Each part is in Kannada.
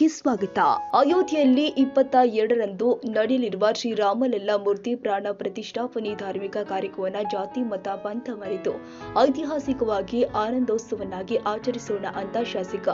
ಟ್ವೆಂಟಿ ಫೋರ್ ಕನ್ನಡ ನ್ಯೂಸ್ಗೆ ಸ್ವಾಗತ. ಅಯೋಧ್ಯೆಯಲ್ಲಿ ಇಪ್ಪತ್ತ ಎರಡರಂದು ನಡೆಯಲಿರುವ ಶ್ರೀರಾಮಲಲ್ಲಾ ಮೂರ್ತಿ ಪ್ರಾಣ ಪ್ರತಿಷ್ಠಾಪನೆ ಧಾರ್ಮಿಕ ಕಾರ್ಯಕ್ರಮವನ್ನು ಜಾತಿ, ಮತ, ಪಂಥ ಮರೆತು ಐತಿಹಾಸಿಕವಾಗಿ ಆನಂದೋತ್ಸವನ್ನಾಗಿ ಆಚರಿಸೋಣ ಅಂತ ಶಾಸಕ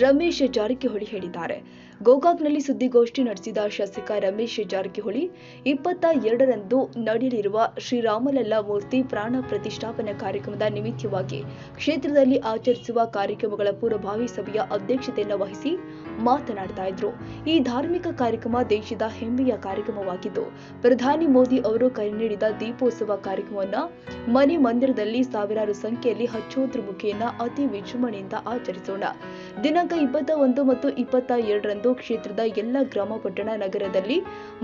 ರಮೇಶ್ ಜಾರಕಿಹೊಳಿ ಹೇಳಿದ್ದಾರೆ. ಗೋಕಾಕ್ನಲ್ಲಿ ಸುದ್ದಿಗೋಷ್ಠಿ ನಡೆಸಿದ ಶಾಸಕ ರಮೇಶ್ ಜಾರಕಿಹೊಳಿ ಇಪ್ಪತ್ತ ಎರಡರಂದು ನಡೆಯಲಿರುವ ಶ್ರೀರಾಮಲಲ್ಲಾ ಮೂರ್ತಿ ಪ್ರಾಣ ಪ್ರತಿಷ್ಠಾಪನಾ ಕಾರ್ಯಕ್ರಮದ ನಿಮಿತ್ತವಾಗಿ ಕ್ಷೇತ್ರದಲ್ಲಿ ಆಚರಿಸುವ ಕಾರ್ಯಕ್ರಮಗಳ ಪೂರ್ವಭಾವಿ ಸಭೆಯ ಅಧ್ಯಕ್ಷತೆಯನ್ನು ವಹಿಸಿ ಮಾತನಾಡ್ತಾ ಇದ್ರು. ಈ ಧಾರ್ಮಿಕ ಕಾರ್ಯಕ್ರಮ ದೇಶದ ಹೆಮ್ಮೆಯ ಕಾರ್ಯಕ್ರಮವಾಗಿದ್ದು, ಪ್ರಧಾನಿ ಮೋದಿ ಅವರು ಕರೆ ನೀಡಿದ ದೀಪೋತ್ಸವ ಕಾರ್ಯಕ್ರಮವನ್ನ ಮನೆ ಮಂದಿರದಲ್ಲಿ ಸಾವಿರಾರು ಸಂಖ್ಯೆಯಲ್ಲಿ ಹಚ್ಚೋದ್ರ ಮುಖೇನ ಅತಿ ವಿಜೃಂಭಣೆಯಿಂದ ಆಚರಿಸೋಣ. ದಿನಾಂಕ ಇಪ್ಪತ್ತ ಒಂದು ಮತ್ತು ಇಪ್ಪತ್ತ ಎರಡರಂದು ಕ್ಷೇತ್ರದ ಎಲ್ಲ ಗ್ರಾಮ ಪಟ್ಟಣ ನಗರದಲ್ಲಿ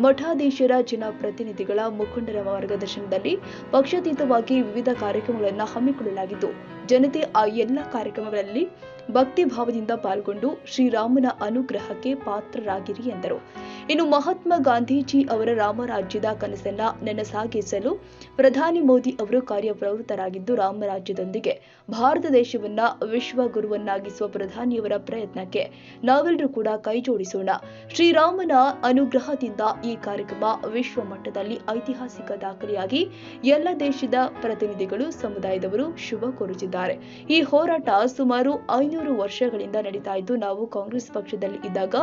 ಮಠಾಧೀಶರ ಜನಪ್ರತಿನಿಧಿಗಳ ಮುಖಂಡರ ಮಾರ್ಗದರ್ಶನದಲ್ಲಿ ಪಕ್ಷಾತೀತವಾಗಿ ವಿವಿಧ ಕಾರ್ಯಕ್ರಮಗಳನ್ನು ಹಮ್ಮಿಕೊಳ್ಳಲಾಗಿದ್ದು, ಜನತೆ ಆ ಎಲ್ಲ ಕಾರ್ಯಕ್ರಮಗಳಲ್ಲಿ ಭಕ್ತಿ ಭಾವದಿಂದ ಪಾಲ್ಗೊಂಡು ಶ್ರೀರಾಮನ ಅನುಗ್ರಹಕ್ಕೆ ಪಾತ್ರರಾಗಿರಿ ಎಂದರು. ಇನ್ನು ಮಹಾತ್ಮ ಗಾಂಧೀಜಿ ಅವರ ರಾಮರಾಜ್ಯದ ಕನಸನ್ನ ನನಸಾಗಿಸಲು ಪ್ರಧಾನಿ ಮೋದಿ ಅವರು ಕಾರ್ಯಪ್ರವೃತ್ತರಾಗಿದ್ದು ರಾಮರಾಜ್ಯದೊಂದಿಗೆ ಭಾರತ ದೇಶವನ್ನ ವಿಶ್ವ ಗುರುವನ್ನಾಗಿಸುವ ಪ್ರಧಾನಿಯವರ ಪ್ರಯತ್ನಕ್ಕೆ ನಾವೆಲ್ಲರೂ ಕೂಡ ಕೈಜೋಡಿಸೋಣ. ಶ್ರೀರಾಮನ ಅನುಗ್ರಹದಿಂದ ಈ ಕಾರ್ಯಕ್ರಮ ವಿಶ್ವ ಮಟ್ಟದಲ್ಲಿ ಐತಿಹಾಸಿಕ ದಾಖಲೆಯಾಗಿ ಎಲ್ಲ ದೇಶದ ಪ್ರತಿನಿಧಿಗಳು, ಸಮುದಾಯದವರು ಶುಭ ಕೋರುತ್ತಿದ್ದಾರೆ. ಈ ಹೋರಾಟ ಸುಮಾರು ಐನೂರು ವರ್ಷಗಳಿಂದ ನಡೀತಾ ಇದ್ದು ನಾವು ಕಾಂಗ್ರೆಸ್ ಪಕ್ಷದಲ್ಲಿ ಇದ್ದಾಗ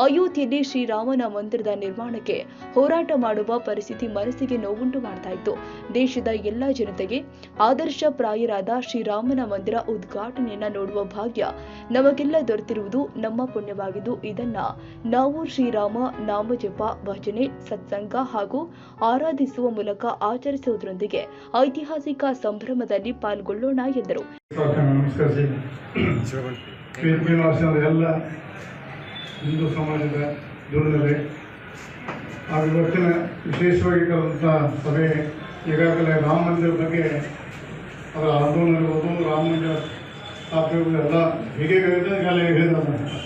ಅಯೋಧ್ಯೆಯಲ್ಲಿ ಶ್ರೀರಾಮನ ಮಂದಿರದ ನಿರ್ಮಾಣಕ್ಕೆ ಹೋರಾಟ ಮಾಡುವ ಪರಿಸ್ಥಿತಿ ಮನಸ್ಸಿಗೆ ನೋವುಂಟು ಮಾಡ್ತಾ ಇತ್ತು. ದೇಶದ ಎಲ್ಲ ಜನತೆಗೆ ಆದರ್ಶ ಪ್ರಾಯರಾದ ಶ್ರೀರಾಮನ ಮಂದಿರ ಉದ್ಘಾಟನೆಯನ್ನ ನೋಡುವ ಭಾಗ್ಯ ನಮಗೆಲ್ಲ ದೊರೆತಿರುವುದು ನಮ್ಮ ಪುಣ್ಯವಾಗಿದ್ದು, ಇದನ್ನ ನಾವು ಶ್ರೀರಾಮ, ನಾಮಜಪ, ಭಜನೆ, ಸತ್ಸಂಗ ಹಾಗೂ ಆರಾಧಿಸುವ ಮೂಲಕ ಆಚರಿಸುವುದರೊಂದಿಗೆ ಐತಿಹಾಸಿಕ ಸಂಭ್ರಮದಲ್ಲಿ ಪಾಲ್ಗೊಳ್ಳೋಣ ಎಂದರು. ಪಿ ಶ್ರೀನಿವಾಸ ಎಲ್ಲ ಹಿಂದೂ ಸಮಾಜದ ದುರ್ನಲೆ ಹಾಗೂ ಇವತ್ತಿನ ವಿಶೇಷವಾಗಿ ಕರೆದಂಥ ಸಭೆ ಈಗಾಗಲೇ ರಾಮ ಮಂದಿರ ಬಗ್ಗೆ ಅದರ ಆಂದೋಲನ ಇರ್ಬೋದು, ರಾಮ ಮಂದಿರ ಸ್ಥಾಪನೆ ಇರ್ಬೋದು, ಎಲ್ಲ ಹೀಗೆ ಈಗಾಗಲೇ ಹೇಳಿದ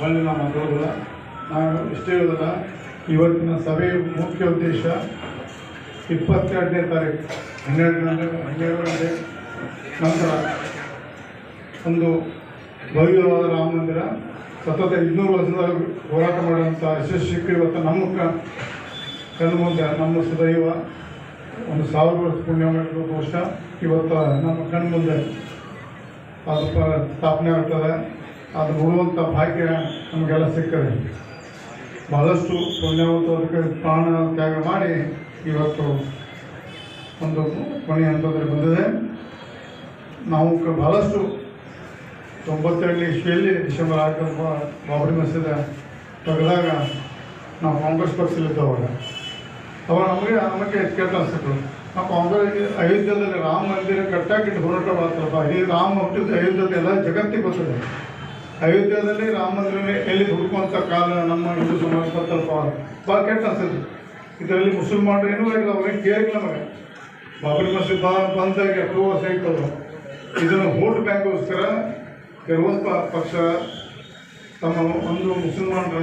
ಹೊಳ್ಳಿ ನಾವು ಮಾತಾಡೋದಿಲ್ಲ ನಾನು ಇಷ್ಟೇ ಹೇಳೋದಿಲ್ಲ, ಇವತ್ತಿನ ಸಭೆಯ ಮುಖ್ಯ ಉದ್ದೇಶ ಇಪ್ಪತ್ತೆರಡನೇ ತಾರೀಕು, ಹನ್ನೆರಡು ಗಂಟೆ ಹನ್ನೆರಡು ಗಂಟೆ ನಂತರ ಒಂದು ಭವ್ಯವಾದ ರಾಮ ಮಂದಿರ, ಸತತ ಇನ್ನೂರು ವರ್ಷದ ಹೋರಾಟ ಮಾಡುವಂಥ ಯಶಸ್ವಿಗೆ ಇವತ್ತು ನಮ್ಮ ಕಣ್ಣು ಮುಂದೆ, ನಮ್ಮ ಸುದೈವ, ಒಂದು ಸಾವಿರ ವರ್ಷ ಪುಣ್ಯ ಮಾಡಿರೋ ಇವತ್ತು ನಮ್ಮ ಕಣ್ಣು ಮುಂದೆ ಅದು ಸ್ಥಾಪನೆ ಆಗ್ತದೆ. ಅದು ನೋಡುವಂಥ ಭಾಗ್ಯ ನಮಗೆಲ್ಲ ಸಿಗ್ತದೆ. ಬಹಳಷ್ಟು ಪುಣ್ಯವಂತ ಅದಕ್ಕೆ ಪ್ರಾಣ ತ್ಯಾಗ ಮಾಡಿ ಇವತ್ತು ಒಂದು ಕೊನೆಯ ಹಂತದಲ್ಲಿ ಬಂದಿದೆ. ನಾವು ಬಹಳಷ್ಟು ತೊಂಬತ್ತೆರಡನೇ ಇಸ್ವಿಯಲ್ಲಿ ಡಿಸೆಂಬರ್ ಆರು ಬಾಬರಿ ಮಸೀದ ತೆಗೆದಾಗ ನಾವು ಕಾಂಗ್ರೆಸ್ ಪಕ್ಷದಲ್ಲಿದ್ದವಾಗ ಅವಾಗ. ನಮಗೆ ನಮಗೆ ಕೆಟ್ಟ ಅನಿಸ್ತಿತ್ತು ನಾವು ಕಾಂಗ್ರೆಸ್ ಅಯೋಧ್ಯದಲ್ಲಿ ರಾಮ ಮಂದಿರ ಕಟ್ಟಾಕಿಟ್ಟು ಹೋರಾಟ ಮಾಡ್ತಾರಪ್ಪ. ಈ ರಾಮ ಹುಟ್ಟಿದ ಅಯೋಧ್ಯದಲ್ಲಿ ಎಲ್ಲ ಜಗತ್ತಿಗೆ ಬರ್ತದೆ. ಅಯೋಧ್ಯದಲ್ಲಿ ರಾಮ ಮಂದಿರ ಎಲ್ಲಿ ಹುಡುಕುವಂಥ ಕಾಲ ನಮ್ಮ ಹಿಂದೂ ಸಮಾಜ ಬರ್ತಾರಪ್ಪ ಭಾಳ ಕೆಟ್ಟ ಅನ್ಸುತ್ತೆ. ಇದರಲ್ಲಿ ಮುಸಲ್ಮಾನರು ಏನೂ ಆಗಿಲ್ಲ ಅವ್ರೇನು ಕೇಳಿಲ್ಲ ನಮಗೆ. ಬಾಬರಿ ಮಸೀದ್ ಬಂದಾಗ ಎಷ್ಟೋ ವರ್ಷ ಇರ್ತದೆ ಇದನ್ನು ವೋಟ್ ಬ್ಯಾಂಕ್ಗೋಸ್ಕರ ಕೆಲವೊಂದು ಪಕ್ಷ ತಮ್ಮ ಒಂದು ಮುಸಲ್ಮಾನರ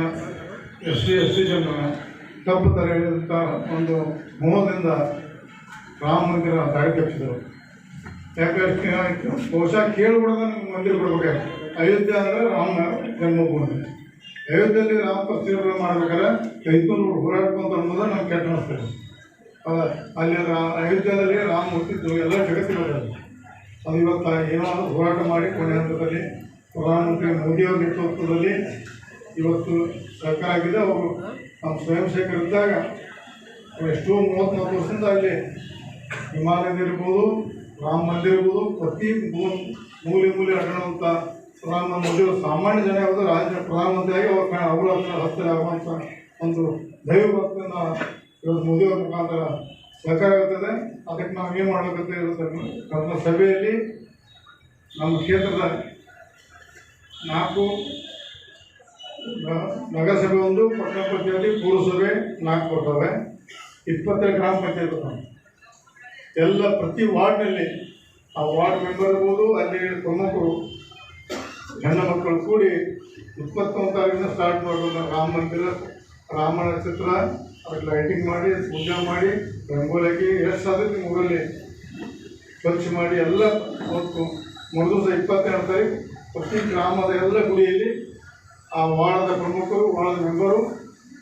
ಎಸ್ ಸಿ ಎಸ್ ಸಿ ಜನರ ತಪ್ಪು ಹೇಳಿದಂಥ ಒಂದು ಮೋಹದಿಂದ ರಾಮ ಮಂದಿರ ದಾಳಿ ತಪ್ಪಿಸಿದರು ಯಾಕಂದ್ರೆ ಬಹುಶಃ ಕೇಳ್ಬಿಡೋದ ನಿಮ್ಗೆ ಮಂದಿರ ಕೊಡ್ಬೇಕಾಗ್ತದೆ ಅಯೋಧ್ಯೆ ಅಂದರೆ ರಾಮ ಜನ್ಮಭೂಮಿ. ಅಯೋಧ್ಯೆಯಲ್ಲಿ ರಾಮ ಪ್ರತಿಷ್ಠೆ ಮಾಡ್ಬೇಕಾದ್ರೆ ಐದುನೂರು ಹೋರಾಡ್ಕೊಂತ ಅನ್ನೋದು ನಮ್ಗೆ ಕೆಟ್ಟ ಅನಿಸ್ತದೆ ಅಲ್ಲಿ ರಾ- ಅಯೋಧ್ಯೆಯಲ್ಲಿ ರಾಮ ಹುಟ್ಟಿದ್ದು ಎಲ್ಲ ಜಗತ್ತಿನ ಅದು ಇವತ್ತು ಏನೋ ಒಂದು ಹೋರಾಟ ಮಾಡಿ ಕೊನೆ ಹಂತದಲ್ಲಿ ಪ್ರಧಾನಮಂತ್ರಿ ಮೋದಿಯವರ ನೇತೃತ್ವದಲ್ಲಿ ಇವತ್ತು ಸರ್ಕಾರ ಆಗಿದೆ. ಅವರು ನಮ್ಮ ಸ್ವಯಂ ಸೇವಕರಿದ್ದಾಗ ಎಷ್ಟೋ ಮೂವತ್ತ್ನಾಲ್ಕು ವರ್ಷದಿಂದ ಅಲ್ಲಿ ಹಿಮಾಲಯದಿರ್ಬೋದು ರಾಮ ಮಂದಿರ ಇರ್ಬೋದು, ಪ್ರತಿ ಮೂಲೆ ಮೂಲೆ ಅಡ್ಡಾಡುವಂಥ ಪ್ರಧಾನ ಮೋದಿಯವರು ಸಾಮಾನ್ಯ ಜನ ಯಾವುದು ರಾಜ್ಯ ಪ್ರಧಾನಮಂತ್ರಿಯಾಗಿ ಅವ್ರ ಅವರ ಹತ್ರ ಹತ್ತಿರ ಆಗುವಂಥ ಒಂದು ದೈವ ಭಕ್ತಿಯನ್ನು ಇವತ್ತು ಮೋದಿಯವರ ಮುಖಾಂತರ ಸಹಕಾರ ಆಗುತ್ತದೆ ಅದಕ್ಕೆ ನಾವು ಏನು ಮಾಡಬೇಕಂತ ಸರ್, ನಮ್ಮ ಸಭೆಯಲ್ಲಿ ನಮ್ಮ ಕ್ಷೇತ್ರದ ನಾಲ್ಕು ನಗರಸಭೆ ಒಂದು, ಪಟ್ಟಣ ಪಂಚಾಯತಿ, ಪುರಸಭೆ ನಾಲ್ಕು ಬರ್ತವೆ ಇಪ್ಪತ್ತೆರಡು ಗ್ರಾಮ ಪಂಚಾಯತ್ ಬರ್ತವೆ ಎಲ್ಲ ಪ್ರತಿ ವಾರ್ಡ್ನಲ್ಲಿ ಆ ವಾರ್ಡ್ ಮೆಂಬರ್ ಇರ್ಬೋದು, ಅಲ್ಲಿ ಪ್ರಮುಖರು ಹೆಣ್ಣು ಮಕ್ಕಳು ಕೂಡಿ ಇಪ್ಪತ್ತೊಂದು ತಾರೀಕಿನ ಸ್ಟಾರ್ಟ್ ಮಾಡ್ಬೋದು. ರಾಮ ಮಂದಿರ ರಾಮನ ಚಿತ್ರ ಅದಕ್ಕೆ ಲೈಟಿಂಗ್ ಮಾಡಿ, ಪೂಜೆ ಮಾಡಿ ರಂಗೋಲಿ ಎಷ್ಟು ಸಾಧ್ಯ ಊರಲ್ಲಿ ಸ್ವಚ್ಛ ಮಾಡಿ ಎಲ್ಲ ಮೂರು ದಿವಸ ಇಪ್ಪತ್ತೆರಡು ತಾರೀಕು ಪ್ರತಿ ಗ್ರಾಮದ ಎಲ್ಲ ಗುಡಿಯಲ್ಲಿ ಆ ವಾರ್ಡದ ಪ್ರಮುಖರು ವಾರ್ಡದ ಮೆಂಬರು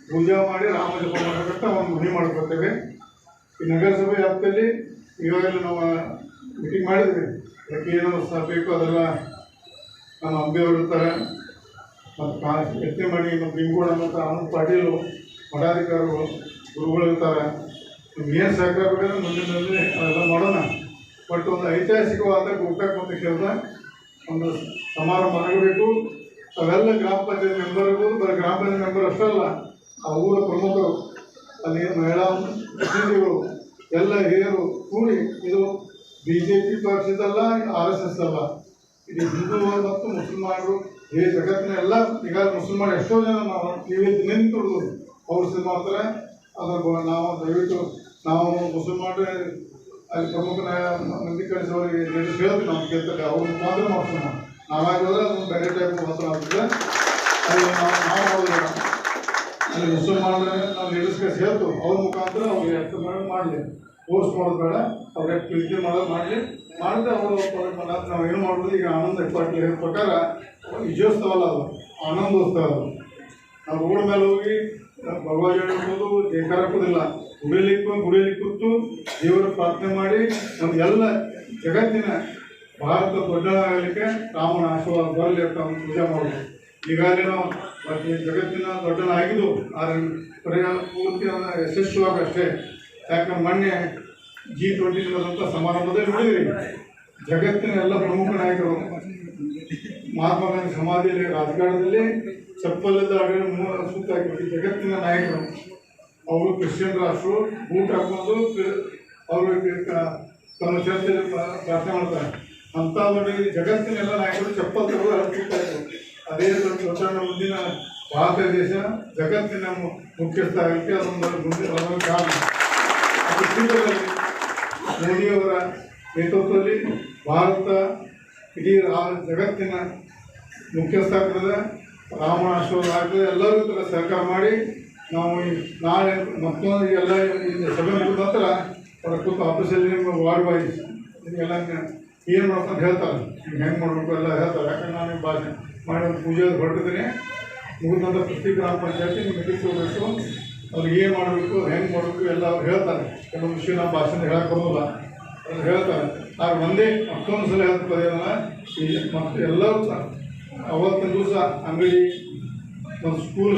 ಪೂಜೆ ಮಾಡಿ ರಾಮ ಜಪ ಮಾಡಬೇಕಂತ ಒಂದು ಗುಡಿ ಮಾಡಿಕೊಡ್ತೇವೆ ಈ ನಗರಸಭೆ ವ್ಯಾಪ್ತಿಯಲ್ಲಿ ಈಗಾಗಲೇ ನಾವು ಮೀಟಿಂಗ್ ಮಾಡಿದ್ವಿ. ಅದಕ್ಕೆ ಏನೋ ಸಹ ಬೇಕು, ಅದೆಲ್ಲ ನಮ್ಮ ಅಂಬಿಯವರು ಇರ್ತಾರೆ. ಮತ್ತು ಕಾ ಯತ್ನೆ ಮಾಡಿ ಮತ್ತು ಬಿಂಗೋಡ ಮತ್ತು ಅನಂತ್ ಪಾಟೀಲು ಮಠಾಧಿಕಾರಿಗಳು ಗುರುಗಳು ಇರ್ತಾರೆ. ಏನು ಸಹಕಾರ ಮುಂದಿನಲ್ಲಿ ಅದೆಲ್ಲ ಮಾಡೋಣ. ಬಟ್ ಒಂದು ಐತಿಹಾಸಿಕವಾದ ಗೋಕಾಕ್ ಮತ್ತು ಕೇಳಿದ ಒಂದು ಸಮಾರಂಭ ಆಗಬೇಕು. ಅವೆಲ್ಲ ಗ್ರಾಮ ಪಂಚಾಯತ್ ಮೆಂಬರ್ ಬರೀ ಗ್ರಾಮ ಪಂಚಾಯತ್ ಮೆಂಬರ್ ಅಷ್ಟೇ ಅಲ್ಲ, ಆ ಊರ ಪ್ರಮುಖರು, ಅಲ್ಲಿ ಮಹಿಳಾ ಪ್ರತಿನಿಧಿಗಳು, ಎಲ್ಲ ಹಿರಿಯರು ಕೂಡಿ ಇದು ಬಿ ಜೆ ಪಿ ಪಕ್ಷದಲ್ಲ ಆರ್ ಎಸ್ ಎಸ್ ಅಲ್ಲ. ಇದು ಹಿಂದೂ ಮತ್ತು ಮುಸಲ್ಮಾನರು ಈ ಜಗತ್ತಿನ ಎಲ್ಲ ಈಗ ಮುಸಲ್ಮಾನ ಎಷ್ಟೋ ಜನ ನಾವು ಟಿವಿ ನಿಂತು ಸಿದ್ಧ ಮಾಡ್ತಾರೆ. ಅದರ ನಾವು ದಯವಿಟ್ಟು, ನಾವು ಮುಸಲ್ಮಾನರೇ ಅಲ್ಲಿ ಪ್ರಮುಖ ಮಂದಿ ಕಳಿಸೋರಿಗೆ ಹೇಳ್ತೀವಿ ನಾವು ಕೇಳ್ತಾರೆ ಅವ್ರ ಮುಖಾಂತರ ಮಾಡ್ತೀವಿ ನಾವು ನಾವಾಗಿ ಹೋದ್ರೆ ಅದೊಂದು ಬೇರೆ ಟೈಪ್ ಮಾತ್ರ ಆಗ್ತದೆ. ಅಲ್ಲಿ ನಾವು ನಾವು ಮಾಡೋದಿಲ್ಲ ಅಲ್ಲಿ ಮುಸಲ್ಮಾನರ ನಾವು ಲೇಡೀಸ್ ಕಳಿಸಿ ಹೇಳ್ತು ಅವ್ರ ಮುಖಾಂತರ ಅವ್ರಿಗೆ ಎಷ್ಟು ಮಾಡಿ ಮಾಡಲಿ. ಫೋರ್ಸ್ ಮಾಡೋದು ಬೇಡ ಅವ್ರಿಗೆ ಪ್ರೀತಿ ಮಾಡೋದು ಮಾಡಲಿ. ಮಾಡಿದ್ರೆ ಅವರು ನಾವು ಏನು ಮಾಡೋದು? ಈಗ ಆನಂದ ಹೇಳಿದ ಪ್ರಕಾರ, ವಿಜಯೋತ್ಸವ ಅಲ್ಲ ಅದು, ಆನಂದೋತ್ಸವ ಅದು. ನಾವು ರೋಡ್ ಮೇಲೆ ಹೋಗಿ ಭಗವಾನ್ ಹೇಳ್ಬೋದು ಜಯಕಾರ ಹಾಕೋದಿಲ್ಲ ಗುಡಿಲಿಕ್ಕೂ ಗುಡಿಯಲ್ಲಿ ಕೂತು ದೇವರ ಪ್ರಾರ್ಥನೆ ಮಾಡಿ ನಮ್ಮ ಎಲ್ಲ ಜಗತ್ತಿನ ಭಾರತ ದೊಡ್ಡನಾಗಲಿಕ್ಕೆ ರಾಮನ ಆಶೀರ್ವಾದ ಬರಲಿ ಅಂತ ಪೂಜೆ ಮಾಡೋದು ಈಗಾಗಲೇ ನಾವು ಜಗತ್ತಿನ ದೊಡ್ಡನಾಗಿದ್ದು, ಆದರೆ ಪರಿಣಾಮ ಪೂರ್ತಿ ಅದನ್ನ ಯಶಸ್ವಿಯಾಗಿ ಅಷ್ಟೇ. ಯಾಕಂದ್ರೆ ಮೊನ್ನೆ ಜಿ ಟ್ವೆಂಟಿ ನಡೆದಂಥ ಸಮಾರಂಭದಲ್ಲಿ ನೋಡಿದ್ರಿ. ಜಗತ್ತಿನ ಎಲ್ಲ ಪ್ರಮುಖ ನಾಯಕರು ಮಹಾತ್ಮ ಗಾಂಧಿ ಸಮಾಧಿಯಲ್ಲಿ, ರಾಜಕಾರಣದಲ್ಲಿ ಚಪ್ಪಲದ ಸುತ್ತ ಹಾಕಿಬಿಟ್ಟು ಜಗತ್ತಿನ ನಾಯಕರು. ಅವರು ಕ್ರಿಶ್ಚಿಯನ್ ರಾಷ್ಟ್ರು, ಬೂಟ್ ಹಾಕೊಂಡು ಅವರು ತಮ್ಮ ಚರ್ಚೆಯಲ್ಲಿ ಪ್ರ- ಪ್ರಾರ್ಥನೆ ಮಾಡ್ತಾರೆ. ಅಂತ ಒಂದು ಜಗತ್ತಿನ ಎಲ್ಲ ನಾಯಕರು ಚಪ್ಪಲ್ ಇದ್ರು ಅದೇ ದೊಡ್ಡ ಮುಂದಿನ ಭಾರತ ದೇಶ, ಜಗತ್ತಿನ ಮುಖ್ಯಸ್ಥ ಆಗಲಿಕ್ಕೆ ಅದೊಂದು ಮುಂದಿನ ಕಾರಣ. ಮೋದಿಯವರ ನೇತೃತ್ವದಲ್ಲಿ ಭಾರತ ಇಡೀ ಜಗತ್ತಿನ ಮುಖ್ಯಸ್ಥ ಆಗ್ತದೆ ರಾಮನ ಆಶೀರ್ವಾದ ಆಗ್ತದೆ ಎಲ್ಲರೂ ಕೂಡ ಸಹಕಾರ ಮಾಡಿ ನಾವು ನಾಳೆ ಮತ್ತೊಂದು ಎಲ್ಲ ಸಭೆ ಮುಗಿದ ನಂತರ ಅವರ ಕೂತು ಆಫೀಸಲ್ಲಿ ನಿಮ್ಮ ವಾರ್ಡ್ ವೈಸ್ ಎಲ್ಲ ಏನು ಮಾಡ್ಬೇಕು ಅಂತ ಹೇಳ್ತಾರೆ. ನೀವು ಹೆಂಗೆ ಮಾಡಬೇಕು ಎಲ್ಲ ಹೇಳ್ತಾರೆ. ಯಾಕಂದ್ರೆ ನಾನು ಭಾಷೆ ಮಾಡಿ ಪೂಜೆ ಹೊರಟಿದ್ದೀನಿ. ಮುಗಿದ ನಂತರ ಪ್ರತಿ ಗ್ರಾಮ ಪಂಚಾಯತಿ ಮೀಟಿಂಗ್ ಹೋಗಬೇಕು ಅವ್ರಿಗೆ ಏನು ಮಾಡಬೇಕು, ಹೆಂಗೆ ಮಾಡಬೇಕು ಎಲ್ಲ ಅವ್ರು ಹೇಳ್ತಾರೆ. ಕೆಲವೊಂದು ವಿಷಯ ನಮ್ಮ ಭಾಷೆನ ಹೇಳಕ್ಕೆ ಬರೋಲ್ಲ ಅವ್ರು ಹೇಳ್ತಾರೆ. ಆದ್ರೆ ಒಂದೇ ಮತ್ತೊಂದು ಸಲ ಹೇಳ್ತಾರೆ ಮತ್ತು ಎಲ್ಲರೂ ಅವತ್ತಿನ ದಿವಸ ಅಂಗಡಿ ಒಂದು ಸ್ಕೂಲ್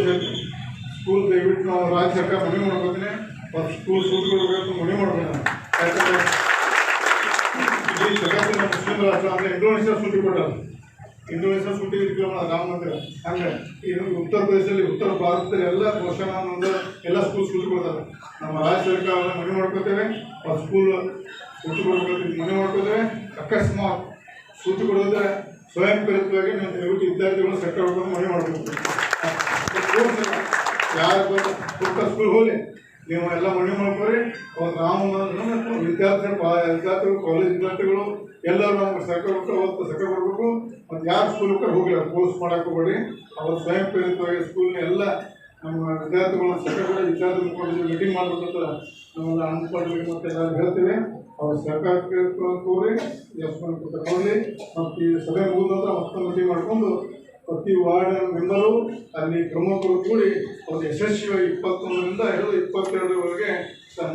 ಸ್ಕೂಲ್ ದಯವಿಟ್ಟು ನಾವು ರಾಜ್ಯ ಸರ್ಕಾರ ಮನೆ ಮಾಡ್ಕೋತೀನಿ ಒಂದು ಸ್ಕೂಲ್ ಕೊಡಬೇಕು ಮನೆ ಮಾಡ್ಬೇಕು ಯಾಕಂದರೆ ಇಡೀ ಜಗತ್ತಿನ ಮುಸ್ಲಿಂ ರಾಷ್ಟ್ರ ಅಂದರೆ ಇಂಡೋನೇಷ್ಯಾ ಸೂಟಿ ಕೊಟ್ಟರು ಇಂಡೋನೇಷ್ಯಾ ಸೂಟಿ ಇಟ್ಕೊಳ್ಳೋಣ ರಾಮ ಮಂದಿರ. ಹಂಗೆ ಇದು ಉತ್ತರ ಪ್ರದೇಶದಲ್ಲಿ, ಉತ್ತರ ಭಾರತದಲ್ಲಿ ಎಲ್ಲ ವರ್ಷ ಒಂದು ಎಲ್ಲ ಸ್ಕೂಲ್ ಶುಲ್ಕ ಕೊಡ್ತಾರೆ. ನಮ್ಮ ರಾಜ್ಯ ಸರ್ಕಾರ ಮನೆ ಮಾಡ್ಕೋತೇವೆ ಒಂದು ಸ್ಕೂಲ್ ಸೂಟಿ ಕೊಡ್ಬೇಕು ಮನೆ ಮಾಡ್ಕೋತೇವೆ ಅಕಸ್ಮಾತ್ ಸೂಟಿ ಕೊಡೋದ್ರೆ ಸ್ವಯಂ ಪ್ರೇರಿತವಾಗಿ ನಾವು ದಯವಿಟ್ಟು ವಿದ್ಯಾರ್ಥಿಗಳು ಸರ್ಕಾರ ಮನೆ ಮಾಡಬೇಕು. ಯಾರು ಪುಟ್ಟ ಸ್ಕೂಲ್ ಹೋಗಿ ನೀವು ಎಲ್ಲ ಮನೆ ಮಾಡ್ಕೊಳ್ರಿ. ನಾವು ವಿದ್ಯಾರ್ಥಿ ವಿದ್ಯಾರ್ಥಿಗಳು ಕಾಲೇಜ್ ವಿದ್ಯಾರ್ಥಿಗಳು ಎಲ್ಲರೂ ನಮ್ಗೆ ಸರ್ಕಾರ ಅವತ್ತು ಸರ್ಕಾರ ಕೊಡಬೇಕು ಮತ್ತು ಯಾರು ಸ್ಕೂಲ್ ಹೋಗಿಲ್ಲ ಕೋರ್ಸ್ ಹೋಗ್ಬೇಡಿ. ಅವ್ರು ಸ್ವಯಂ ಪ್ರೇರಿತವಾಗಿ ಸ್ಕೂಲ್ನ ಎಲ್ಲ ನಮ್ಮ ವಿದ್ಯಾರ್ಥಿಗಳು ಸರ್ಕಾರ ವಿದ್ಯಾರ್ಥಿಗಳು ಮೀಟಿಂಗ್ ಮಾಡಬೇಕಂತ ನಾವೆಲ್ಲ ಅನ್ಕೊಂಡ್ವಿ ಮತ್ತು ಎಲ್ಲ ಹೇಳ್ತೀವಿ. ಅವ್ರು ಸರ್ಕಾರಕ್ಕೆ ಯಶವಂತ ತಗೊಳ್ಳಿ ಮತ್ತು ಈ ಸಭೆ ಮುಗಿದ ನಂತರ ಮಾಡಿಕೊಂಡು ಪ್ರತಿ ವಾರ್ಡ್ ಮೆಂಬರು ಅಲ್ಲಿ ಪ್ರಮುಖರು ಕೂಡಿ ಅವ್ರು ಯಶಸ್ವಿಯಾಗಿ ಇಪ್ಪತ್ತೊಂದರಿಂದ ಹಿಡಿದು ಇಪ್ಪತ್ತೆರಡರವರೆಗೆ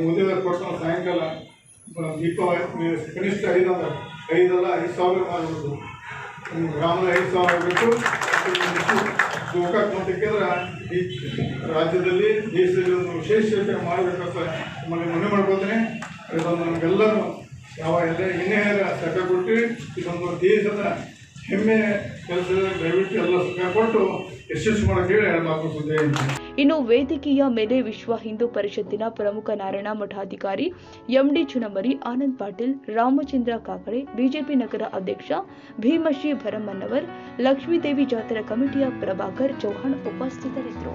ಮುಂದಿನ ವರ್ಷ ಸಾಯಂಕಾಲ ದೀಪ ಕನಿಷ್ಠ ಐದು ಅಂದ್ರೆ ಐದಲ್ಲ ಐದು ಸಾವಿರ ನಿಮ್ಮ ಗ್ರಾಮದ ಐದು ಸಾವಿರ ಆಗಬೇಕು. ಗೋಕಾಕ್ ಮತಕ್ಕಿದ್ರೆ ಈ ರಾಜ್ಯದಲ್ಲಿ, ದೇಶದಲ್ಲಿ ಒಂದು ವಿಶೇಷತೆ ಮಾಡಬೇಕಂತ ನಿಮ್ಮಲ್ಲಿ ಮನವಿ ಮಾಡ್ಕೊತೀನಿ ಇದೊಂದು ನಮಗೆಲ್ಲರೂ ಯಾವ ಎಲ್ಲ ಇನ್ನೇ ಸರ್ಕಾರ ಕೊಟ್ಟು ಇದೊಂದು ದೇಶದ ಹೆಮ್ಮೆ ಕೆಲಸದ ದಯವಿಟ್ಟು ಎಲ್ಲ ಸರ್ಕಾರ ಕೊಟ್ಟು ಯಶಸ್ಸು ಮಾಡೋಕ್ಕೆ ಹೇಳಿ ಇನ್ನು ವೇದಿಕೆಯ ಮೇಲೆ ವಿಶ್ವ ಹಿಂದೂ ಪರಿಷತ್ತಿನ ಪ್ರಮುಖ ನಾರಾಯಣ ಮಠಾಧಿಕಾರಿ ಎಂಡಿ ಚುನಮರಿ, ಆನಂದ್ ಪಾಟೀಲ್, ರಾಮಚಂದ್ರ ಕಾಕಡೆ, ಬಿಜೆಪಿ ನಗರ ಅಧ್ಯಕ್ಷ ಭೀಮಶ್ರೀ ಭರಮನ್ನವರ್, ಲಕ್ಷ್ಮೀದೇವಿ ಜಾತ್ರಾ ಕಮಿಟಿಯ ಪ್ರಭಾಕರ್ ಚೌಹಾಣ್ ಉಪಸ್ಥಿತರಿದ್ದರು.